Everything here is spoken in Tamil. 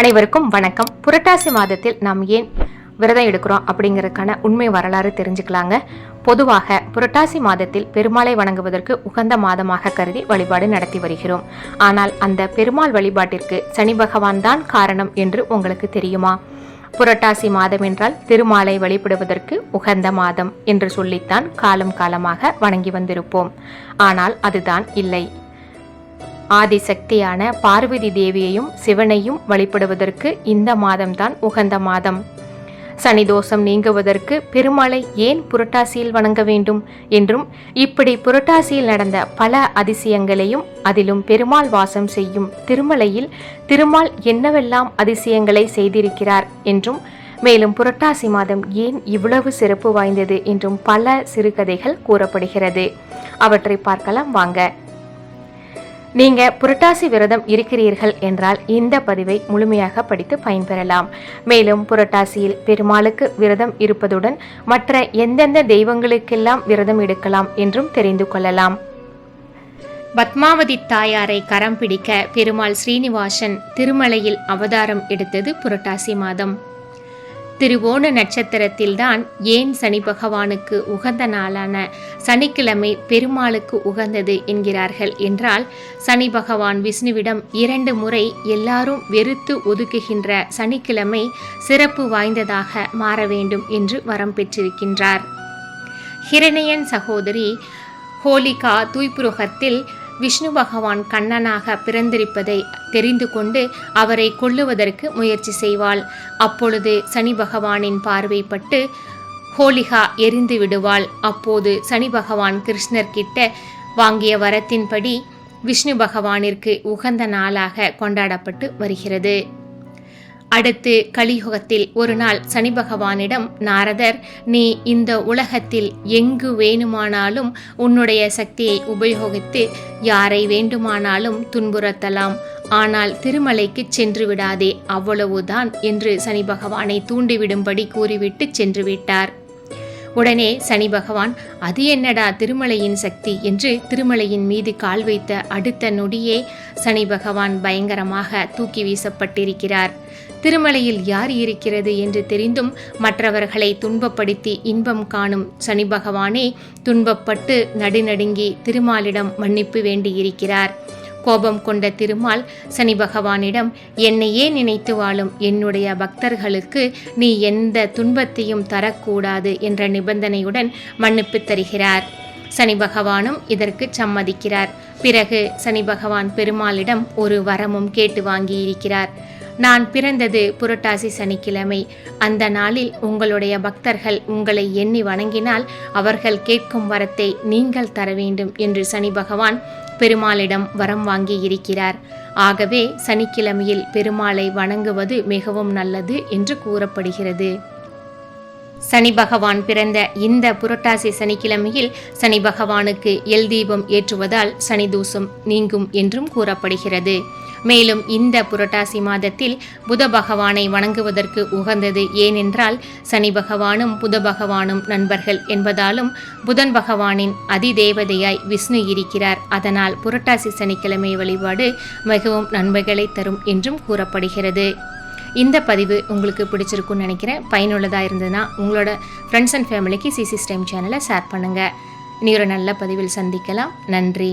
அனைவருக்கும் வணக்கம். புரட்டாசி மாதத்தில் நாம் ஏன் விரதம் எடுக்கிறோம் அப்படிங்கிறதுக்கான உண்மை வரலாறு தெரிஞ்சுக்கலாங்க. பொதுவாக புரட்டாசி மாதத்தில் பெருமாளை வணங்குவதற்கு உகந்த மாதமாக கருதி வழிபாடு நடத்தி வருகிறோம். ஆனால் அந்த பெருமாள் வழிபாட்டிற்கு சனி பகவான் தான் காரணம் என்று உங்களுக்கு தெரியுமா? புரட்டாசி மாதம் என்றால் திருமாலை வழிபடுவதற்கு உகந்த மாதம் என்று சொல்லித்தான் காலம் காலமாக வணங்கி வந்திருப்போம். ஆனால் அதுதான் இல்லை. ஆதிசக்தியான பார்வதி தேவியையும் சிவனையும் வழிபடுவதற்கு இந்த மாதம்தான் உகந்த மாதம். சனி தோஷம் நீங்குவதற்கு பெருமாளை ஏன் புரட்டாசியில் வணங்க வேண்டும் என்றும் இப்படி புரட்டாசியில் நடந்த பல அதிசயங்களையும் அதிலும் பெருமாள் வாசம் செய்யும் திருமலையில் திருமால் என்னவெல்லாம் அதிசயங்களை செய்திருக்கிறார் என்றும் மேலும் புரட்டாசி மாதம் ஏன் இவ்வளவு சிறப்பு வாய்ந்தது என்றும் பல சிறுகதைகள் கூறப்படுகிறது. அவற்றை பார்க்கலாம் வாங்க. நீங்க புரட்டாசி விரதம் இருக்கிறீர்கள் என்றால் இந்த பதிவை முழுமையாக படித்து பயன்பெறலாம். மேலும் புரட்டாசியில் பெருமாளுக்கு விரதம் இருப்பதுடன் மற்ற எந்தெந்த தெய்வங்களுக்கெல்லாம் விரதம் எடுக்கலாம் என்றும் தெரிந்து கொள்ளலாம். பத்மாவதி தாயாரை கரம் பிடிக்க பெருமாள் ஸ்ரீனிவாசன் திருமலையில் அவதாரம் எடுத்தது புரட்டாசி மாதம். திருவோண நட்சத்திரத்தில்தான் ஏன் சனி பகவானுக்கு உகந்த நாளான சனிக்கிழமை பெருமாளுக்கு உகந்தது என்கிறார்கள் என்றால் சனி பகவான் விஷ்ணுவிடம் இரண்டு முறை எல்லாரும் வெறுத்து ஒதுக்குகின்ற சனிக்கிழமை சிறப்பு வாய்ந்ததாக மாற வேண்டும் என்று வரம் பெற்றிருக்கின்றார். ஹிரணியன் சகோதரி ஹோலிகா தூய்புருகத்தில் விஷ்ணு பகவான் கண்ணனாக பிறந்திருப்பதை தெரிந்து கொண்டு அவரை கொல்லுவதற்கு முயற்சி செய்வாள். அப்பொழுது சனி பகவானின் பார்வைப்பட்டு ஹோலிகா எரிந்து விடுவாள். அப்போது சனி பகவான் கிருஷ்ணர் கிட்ட வாங்கிய வரத்தின்படி விஷ்ணு பகவானிற்கு உகந்த நாளாக கொண்டாடப்பட்டு வருகிறது. அடுத்து கலியுகத்தில் ஒரு நாள் சனி பகவானிடம் நாரதர் நீ இந்த உலகத்தில் எங்கு வேணுமானாலும் உன்னுடைய சக்தியை உபயோகித்து யாரை வேண்டுமானாலும் துன்புறுத்தலாம். ஆனால் திருமலைக்கு சென்று விடாதே அவ்வளவுதான் என்று சனி பகவானை தூண்டிவிடும்படி கூறிவிட்டு சென்று விட்டார். உடனே சனி பகவான் அது என்னடா திருமலையின் சக்தி? என்று திருமலையின் மீது கால் வைத்த அடுத்த நொடியே சனி பகவான் பயங்கரமாக தூக்கி வீசப்பட்டிருக்கிறார். திருமலையில் யார் இருக்கிறது என்று தெரிந்தும் மற்றவர்களை துன்பப்படுத்தி இன்பம் காணும் சனி பகவானே துன்பப்பட்டு நடுநடுங்கி திருமாலிடம் மன்னிப்பு வேண்டியிருக்கிறார். கோபம் கொண்ட திருமால் சனி பகவானிடம் என்னையே நினைத்து வாழும்? என்னுடைய பக்தர்களுக்கு நீ எந்த துன்பத்தையும் தரக்கூடாது என்ற நிபந்தனையுடன் மன்னிப்பு தருகிறார். சனி பகவானும் இதற்கு சம்மதிக்கிறார். பிறகு சனி பகவான் பெருமாளிடம் ஒரு வரமும் கேட்டு வாங்கியிருக்கிறார். நான் பிறந்தது புரட்டாசி சனிக்கிழமை. அந்த நாளில் உங்களுடைய பக்தர்கள் உங்களை எண்ணி வணங்கினால் அவர்கள் கேட்கும் வரத்தை நீங்கள் தர வேண்டும் என்று சனி பகவான் பெருமாளிடம் வரம் வாங்கி இருக்கிறார் ஆகவே சனிக்கிழமையில் பெருமாளை வணங்குவது மிகவும் நல்லது என்று கூறப்படுகிறது. சனி பகவான் பிறந்த இந்த புரட்டாசி சனிக்கிழமையில் சனி பகவானுக்கு எல் தீபம் ஏற்றுவதால் சனி தூசம் நீங்கும் என்றும் கூறப்படுகிறது. மேலும் இந்த புரட்டாசி மாதத்தில் புத பகவானை வணங்குவதற்கு உகந்தது ஏனென்றால் சனி பகவானும் புத பகவானும் நண்பர்கள் என்பதாலும் புதன் பகவானின் அதிதேவதையாய் விஷ்ணு இருக்கிறார். அதனால் புரட்டாசி சனிக்கிழமை வழிபாடு மிகவும் நன்மைகளை தரும் என்றும் கூறப்படுகிறது. இந்த பதிவு உங்களுக்கு பிடிச்சிருக்குன்னு நினைக்கிறேன். பயனுள்ளதாக இருந்ததுன்னா உங்களோட ஃப்ரெண்ட்ஸ் அண்ட் ஃபேமிலிக்கு சிசி ஸ்டைம் சேனலை ஷேர் பண்ணுங்கள் இனி ஒரு நல்ல பதிவில் சந்திக்கலாம். நன்றி.